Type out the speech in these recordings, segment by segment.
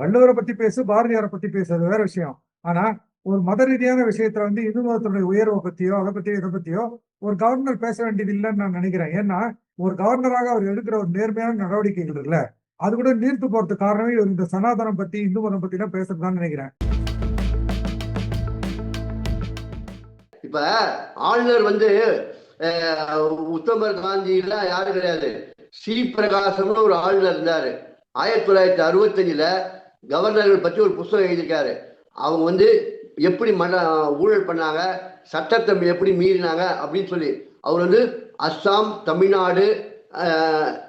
வள்ளுவரை பத்தி பேசு பாரதியாரை பத்தி பேசு அது வேற விஷயம். ஆனா ஒரு மத ரீதியான விஷயத்துல வந்து இந்து மதத்தினுடைய உயர்வை பத்தியோ அதை பத்தியோ இதை பத்தியோ ஒரு கவர்னர் பேச வேண்டியது இல்லைன்னு நான் நினைக்கிறேன். ஏன்னா ஒரு கவர்னராக அவர் எடுக்கிற ஒரு நேர்மையான நடவடிக்கைகள் இருக்குல்ல அது கூட நீர்த்து போறதுக்கு காரணமே இவர் இந்த சனாதனம் பத்தி இந்து மதம் பத்தி எல்லாம் பேசுறதுதான் நினைக்கிறேன். இப்ப ஆளுநர் வந்து உத்தமர் காந்தி எல்லாம் யாரும் கிடையாது. ஸ்ரீ பிரகாசம்னு ஒரு ஆளுநர் இருந்தாரு. ஆயிரத்தி தொள்ளாயிரத்தி அறுபத்தஞ்சுல கவர்னர்கள் பற்றி ஒரு புஸ்தகம் எழுதியிருக்காரு. அவங்க வந்து எப்படி மன ஊழல் பண்ணாங்க சட்டத்தை எப்படி மீறினாங்க அப்படின்னு சொல்லி. அவர் வந்து அஸ்ஸாம் தமிழ்நாடு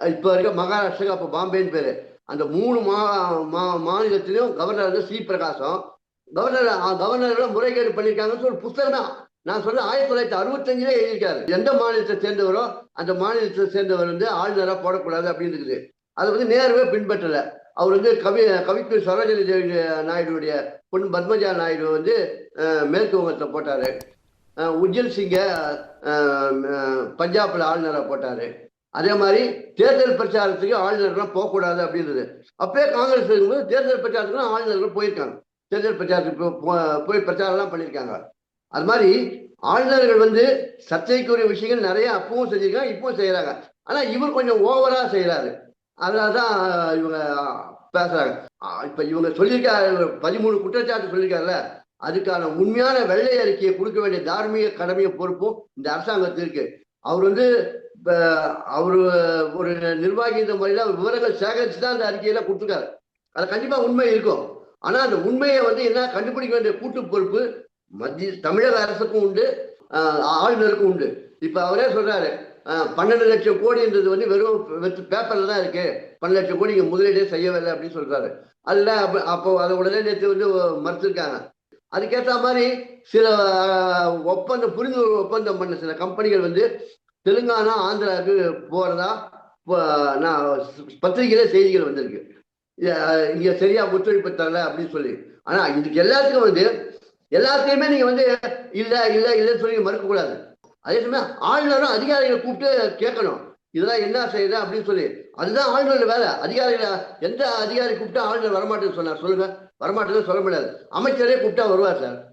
இப்போ இருக்க மகாராஷ்டிரா அப்போ பாம்பேன்னு பேர். அந்த மூணு மா மா- மாநிலத்திலையும் கவர்னர் வந்து ஸ்ரீ பிரகாசம். கவர்னர் கவர்னர்கள் முறைகேடு பண்ணியிருக்காங்கன்னு சொல்லி ஒரு தான். நான் சொல்ல ஆயிரத்தி தொள்ளாயிரத்தி அறுபத்தஞ்சிலே எழுதியிருக்காரு. எந்த மாநிலத்தை சேர்ந்தவரோ அந்த மாநிலத்தை சேர்ந்தவர் வந்து ஆளுநராக போடக்கூடாது அப்படின்னு இருக்குது. அதை வந்து நேரவே பின்பற்றலை. அவர் வந்து கவி கவிக்கு சரோஜினி தேவி நாயுடுடைய பொண்ணு பத்மஜா நாயுடு வந்து மேற்கு வங்கத்தில் போட்டார். உஜ்ஜல் சிங்கை பஞ்சாப்ல அதே மாதிரி தேர்தல் பிரச்சாரத்துக்கு ஆளுநர்லாம் போகக்கூடாது அப்படின்றது. அப்பயே காங்கிரஸ் இருக்கும்போது தேர்தல் பிரச்சாரத்துக்குலாம் ஆளுநர்கள் போயிருக்காங்க. தேர்தல் பிரச்சாரத்துக்கு போய் பிரச்சாரம்லாம் பண்ணியிருக்காங்க. அது மாதிரி ஆளுநர்கள் வந்து சர்ச்சைக்குரிய விஷயங்கள் நிறைய அப்பவும் செஞ்சிருக்காங்க இப்பவும் செய்யறாங்க. ஆனா இவர் கொஞ்சம் ஓவரா செய்யறாரு அதனாலதான் இவங்க பேசுறாங்க. இப்ப இவங்க சொல்லியிருக்காரு பதிமூணு குற்றச்சாட்டு சொல்லியிருக்காருல்ல அதுக்கான உண்மையான வெள்ளை அறிக்கையை கொடுக்க வேண்டிய தார்மீக கடமைய பொறுப்பும் இந்த அரசாங்கத்திற்கு அவர் வந்து இப்ப அவரு ஒரு நிர்வாகி இந்த முறையில அவர் விவரங்கள் சேகரிச்சு தான் அந்த அறிக்கையில கொடுத்துருக்காரு. அது கண்டிப்பா உண்மை இருக்கும். ஆனா அந்த உண்மையை வந்து என்ன கண்டுபிடிக்க வேண்டிய கூட்டு பொறுப்பு மத்திய தமிழக அரசுக்கும் உண்டு ஆளுநருக்கும் உண்டு. இப்ப அவரே சொல்றாரு பன்னெண்டு லட்சம் கோடின்றது வந்து வெறும் வெற்று பேப்பர்ல தான் இருக்கு. பன்னெண்டு லட்சம் கோடி இங்க முதலீடே செய்யவில்லை அப்படின்னு சொல்றாரு. அதுல அப்ப- அப்போ அதை உடனே நேற்று வந்து மறுத்திருக்காங்க. அதுக்கேற்ற மாதிரி சில ஒப்பந்தம் புரிந்துணர்வு ஒப்பந்தம் பண்ண சில கம்பெனிகள் வந்து தெலுங்கானா ஆந்திராவுக்கு போறதா நான் பத்திரிகையில செய்திகள் வந்திருக்கு. இங்கே இங்க சரியா ஒத்துழைப்பு தரல அப்படின்னு சொல்லி. ஆனா இதுக்கு எல்லாத்துக்கும் வந்து எல்லாத்தையுமே நீங்க வந்து இல்ல இல்ல இல்லைன்னு சொல்லி மறுக்க கூடாது அதே சமயம் ஆளுநரும் அதிகாரிகளை கூப்பிட்டு கேட்கணும். இதெல்லாம் என்ன செய்யுது அப்படின்னு சொல்லி. அதுதான் ஆளுநர் வேலை. அதிகாரிகளை எந்த அதிகாரி கூப்பிட்டா ஆளுநர் வரமாட்டேன்னு சொன்னார்? சொல்லுங்க. வரமாட்டேன்னு சொல்ல முடியாது. அமைச்சரே கூப்பிட்டா வருவார் சார்.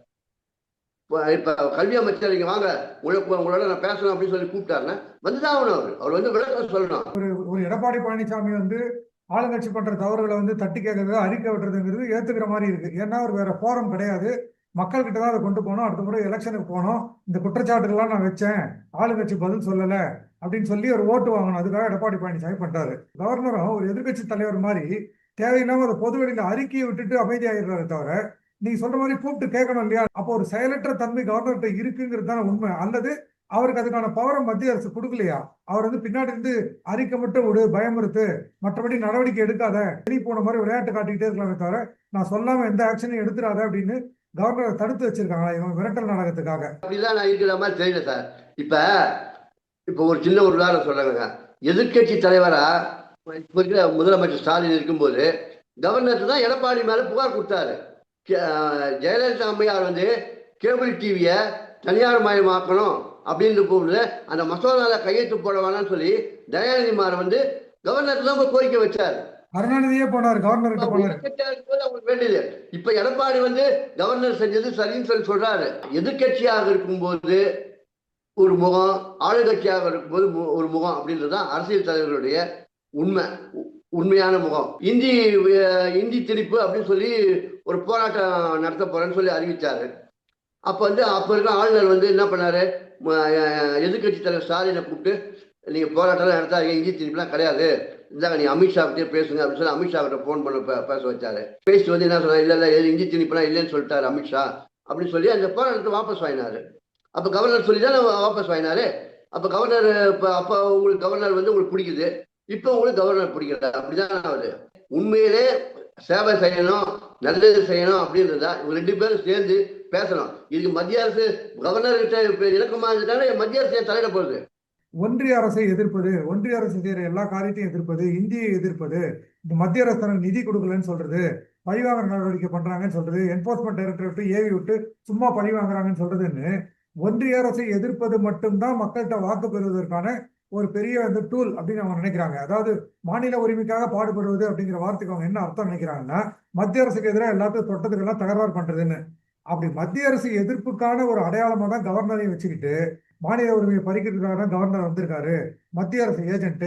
இப்போ கல்வி அமைச்சர் நீங்கள் வாங்க. உங்களுக்கு உங்களோட நான் பேசணும் அப்படின்னு சொல்லி கூப்பிட்டாருன்னா வந்துதான் ஆகணும் அவர். அவர் வந்து விளக்கம் சொல்லணும். ஒரு எடப்பாடி பழனிசாமி வந்து ஆளுங்கட்சி பண்ற தவறுகளை வந்து தட்டி கேட்கறது அறிக்கை விட்டுறதுங்கிறது ஏத்துக்கிற மாதிரி இருக்கு. ஏன்னா அவர் வேற போரம் கிடையாது. மக்கள்கிட்ட தான் அதை கொண்டு போனோம் அடுத்த முறை எலெக்ஷனுக்கு போனோம் இந்த குற்றச்சாட்டுகள்லாம் நான் வச்சேன். ஆளுங்கட்சி பதில் சொல்லல அப்படின்னு சொல்லி ஒரு ஓட்டு வாங்கணும். அதுக்காக எடப்பாடி பழனிசாமி பண்றாரு. கவர்னரும் ஒரு எதிர்கட்சி தலைவர் மாதிரி தேவையில்லாம அதை பொது வெளியில அறிக்கையை விட்டுட்டு அமைதியாகிடுறாரு தவிர நீங்க சொல்ற மாதிரி கூப்பிட்டு கேட்கணும் இல்லையா? அப்போ ஒரு செயலற்ற தன்மை கவர்னர்கிட்ட இருக்குங்கிறது தானே உண்மை. அல்லது அவருக்கு அதுக்கான பவரை மத்திய அரசு கொடுக்கலையா? அவர் வந்து பின்னாடி இருந்து அறிக்கை மட்டும் விடு பயமுறுத்து மற்றபடி நடவடிக்கை எடுக்காத. வெளி போன மாதிரி விளையாட்டு காட்டிக்கிட்டே இருக்கலாமே தவிர நான் சொல்லாம எந்த ஆக்ஷனையும் எடுத்துடாத அப்படின்னு கவர்னரை தடுத்து வச்சிருக்காங்களா? இவங்க விரட்டல் நாடகத்துக்காக. அப்படிலாம் நான் இருக்கிற மாதிரி தெரியல சார். இப்ப இப்ப ஒரு சின்ன ஒரு உதாரணம் சொல்றேங்க. எதிர்க்கட்சி தலைவரா இப்ப இருக்கிற முதலமைச்சர் ஸ்டாலின் இருக்கும்போது கவர்னர் தான் எடப்பாடி மேல புகார் கொடுத்தாரு. கே- ஜெயலலிதா அம்மையார் வந்து கேபிள் டிவியை தனியார் மயமாக்கணும் அப்படின்னு போகுது அந்த மசோதாவில் கையெழுத்து போட வேணாம்னு சொல்லி தயாநிதி மாறன் வந்து கவர்னர் தான் போய் கோரிக்கை வச்சாரு. கருணாநிதியே போனார் கவர்னர் கிட்ட போனார். வேண்டியது. இப்ப எடப்பாடி வந்து கவர்னர் செஞ்சது சரின்னு சொல்லி சொல்றாரு. எதிர்க்கட்சியாக இருக்கும்போது ஒரு முகம் ஆளுங்கட்சியாக இருக்கும்போது ஒரு முகம் அப்படின்றது தான் அரசியல் தலைவர்களுடைய உண்மை உண்மையான முகம். இந்தி இந்தி திணிப்பு அப்படின்னு சொல்லி ஒரு போராட்டம் நடத்த போறேன்னு சொல்லி அறிவிச்சாரு. அப்ப வந்து அப்ப இருக்க ஆளுநர் வந்து என்ன பண்ணாரு? எதிர்கட்சி தலைவர் ஸ்டாலினை கூப்பிட்டு நீங்க போராட்டம் நடத்தாதீங்க இந்தி திணிப்புலாம் கிடையாது. இந்தாங்க நீ அமித்ஷா கிட்டே பேசுங்க அப்படின்னு சொல்லி அமித்ஷா கிட்ட ஃபோன் பண்ண பேச வச்சாரு. பேசிட்டு வந்து என்ன சொன்னார்? இல்ல இல்ல இஞ்சி இந்தி திணிப்புலாம் இல்லைன்னு சொல்லிட்டாரு அமித்ஷா அப்படின்னு சொல்லி அந்த போராட்டத்தை வாபஸ் வாங்கினாரு. அப்ப கவர்னர் சொல்லி தான் வாபஸ் வாங்கினாரு. அப்ப கவர்னர் இப்ப அப்ப உங்களுக்கு கவர்னர் வந்து உங்களுக்கு பிடிக்குது. இப்ப உங்களுக்கு கவர்னர் பிடிக்கல. அப்படிதான் ஆகுது உண்மையிலே சேவை செய்யணும் நல்லது செய்யணும் அப்படின்றதா இவங்க ரெண்டு பேரும் சேர்ந்து பேசணும். இதுக்கு மத்திய அரசு கவர்னர் கிட்ட இப்ப இணக்கமா இருந்துட்டாங்க மத்திய அரசு தலையிட போகுது? ஒன்றிய அரசை எதிர்ப்பது ஒன்றிய அரசு செய்கிற எல்லா காரியத்தையும் எதிர்ப்பது இந்தியை எதிர்ப்பது இந்த மத்திய அரசு தனக்கு நிதி கொடுக்கலன்னு சொல்றது பழிவாங்குற நடவடிக்கை பண்றாங்கன்னு சொல்றது என்போர்ஸ்மெண்ட் டைரக்டரேட் ஏவி விட்டு சும்மா பழி வாங்குறாங்கன்னு சொல்றதுன்னு ஒன்றிய அரசை எதிர்ப்பது மட்டும்தான் மக்கள்கிட்ட வாக்கு பெறுவதற்கான ஒரு பெரிய வந்து டூல் அப்படின்னு அவங்க நினைக்கிறாங்க. அதாவது மாநில உரிமைக்காக பாடுபடுவது அப்படிங்கிற வார்த்தைக்கு அவங்க என்ன அர்த்தம் நினைக்கிறாங்கன்னா மத்திய அரசுக்கு எதிராக எல்லாத்தையும் தொட்டதுக்கெல்லாம் தகராறு பண்றதுன்னு. அப்படி மத்திய அரசு எதிர்ப்புக்கான ஒரு அடையாளமாக தான் கவர்னரையும் வச்சுக்கிட்டு மாநில உரிமையை பறிக்கிறதுக்காக தான் கவர்னர் வந்திருக்காரு. மத்திய அரசு ஏஜென்ட்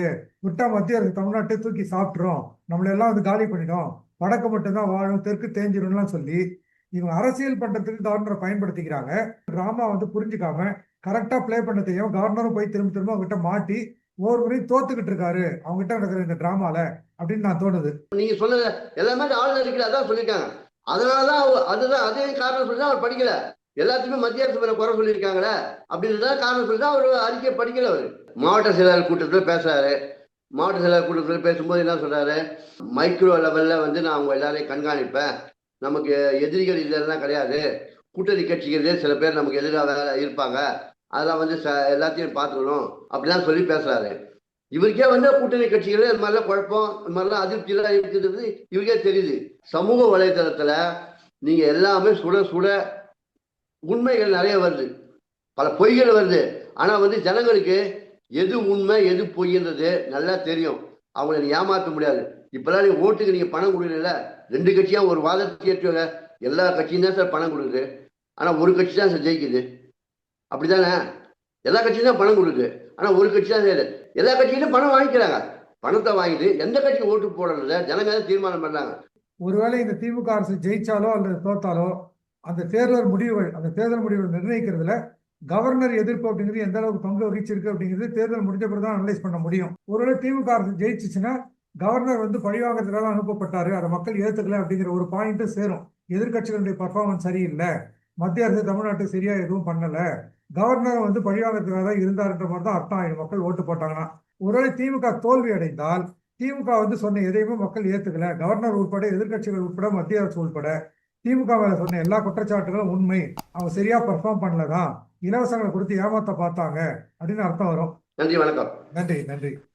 விட்டா மத்திய அரசு தமிழ்நாட்டை தூக்கி சாப்பிட்றோம் நம்மள எல்லாம் வந்து காலி பண்ணிடும். வடக்கு மட்டும்தான் வாழும் தெற்கு தேஞ்சிரும்லாம் சொல்லி இவங்க அரசியல் பண்றதுக்கு கவர்னரை பயன்படுத்திக்கிறாங்க. ட்ராமா வந்து புரிஞ்சுக்காம கரெக்டா ப்ளே பண்ண தெரியும் கவர்னரும் போய் திரும்ப திரும்ப அவங்ககிட்ட மாட்டி ஒவ்வொரு முறையும் தோத்துக்கிட்டு இருக்காரு. அவங்ககிட்ட நடக்கிற இந்த டிராமால அப்படின்னு நான் தோணுது. நீங்க சொன்னது எல்லாமே ஆளுநர் இருக்கிறதா சொல்லியிருக்காங்க. அதனாலதான் அவ- அதுதான் அதே காரணம் சொல்லி அவர் படிக்கல. எல்லாத்துக்குமே மத்திய அரசு மேல குறை சொல்லியிருக்காங்களே அப்படின்றதான் காரணம் சொல்லி தான் அவர் அறிக்கையை படிக்கல அவர். மாவட்ட செயலாளர் கூட்டத்தில் பேசுறாரு. மாவட்ட செயலாளர் கூட்டத்தில் பேசும்போது என்ன சொல்றாரு? மைக்ரோ லெவல்ல வந்து நான் அவங்க எல்லாரையும் கண்காணிப்பேன். நமக்கு எதிரிகள் இல்லைன்னா கிடையாது. கூட்டணி கட்சிகளே சில பேர் நமக்கு எதிராக இருப்பாங்க. அதெல்லாம் வந்து ச- எல்லாத்தையும் பார்த்துக்கணும். அப்படிலாம் சொல்லி பேசுறாரு. இவருக்கே வந்து கூட்டணி கட்சிகளே இது மாதிரிலாம் குழப்பம் இது மாதிரிலாம் அதிருப்தியெல்லாம் இருக்குது இவருக்கே தெரியுது. சமூக வலைதளத்துல நீங்க எல்லாமே சுட சுட உண்மைகள் நிறைய வருது. பல பொய்கள் வருது. ஆனால் வந்து ஜனங்களுக்கு எது உண்மை எது பொய்ன்றது நல்லா தெரியும். அவங்கள நீ ஏமாற்ற முடியாது. இப்பெல்லாம் நீங்கள் ஓட்டுக்கு நீங்கள் பணம் கொடுக்கல ரெண்டு கட்சியாக ஒரு வாதத்தை ஏற்றுவாங்க. எல்லா கட்சியும் தான் சார் பணம் கொடுக்குது. ஆனால் ஒரு கட்சி தான் சார் ஜெயிக்குது. அப்படிதானே எல்லா கட்சியும் தான் பணம் கொடுக்குது. ஆனால் ஒரு கட்சி தான் செய்யுது எல்லா கட்சியிலும் பணம் வாங்கிக்கிறாங்க. பணத்தை வாங்கிட்டு எந்த கட்சி ஓட்டு போடுறதுல ஜனங்க தான் தீர்மானம் பண்ணுறாங்க ஒருவேளை இந்த திமுக அரசு ஜெயிச்சாலோ அல்லது தோத்தாலோ அந்த தேர்தல் முடிவுகள் அந்த தேர்தல் முடிவுகள் நிர்ணயிக்கிறதுல கவர்னர் எதிர்ப்பு அப்படிங்கிறது எந்த அளவுக்கு பங்கு வகிச்சிருக்கு அப்படிங்கிறது தேர்தல் முடிஞ்ச பிறகு தான் அனலைஸ் பண்ண முடியும். ஒருவேளை திமுக அரசு ஜெயிச்சிச்சுன்னா கவர்னர் வந்து பழிவாங்கறதுக்காக அனுப்பப்பட்டாரு. அதை மக்கள் ஏத்துக்கல அப்படிங்கிற ஒரு பாயிண்ட்டும் சேரும். எதிர்க்கட்சிகளுடைய பர்ஃபார்மன்ஸ் சரியில்லை. மத்திய அரசு தமிழ்நாட்டு சரியா எதுவும் பண்ணல. கவர்னர் வந்து பழிவாங்கறதுக்காக தான் இருந்தாருன்ற மாதிரி தான் அர்த்தம் ஆயிடும். மக்கள் ஓட்டு போட்டாங்கன்னா. ஒருவேளை திமுக தோல்வி அடைந்தால் திமுக வந்து சொன்ன எதையுமே மக்கள் ஏத்துக்கல. கவர்னர் உட்பட எதிர்க்கட்சிகள் உட்பட மத்திய அரசு உட்பட திமுக மேல சொன்ன எல்லா குற்றச்சாட்டுகளும் உண்மை. அவங்க சரியா பெர்ஃபார்ம் பண்ணலதான். இலவசங்களை கொடுத்து ஏமாத்த பார்த்தாங்க. அப்படின்னு அர்த்தம் வரும். நன்றி வணக்கம். நன்றி நன்றி.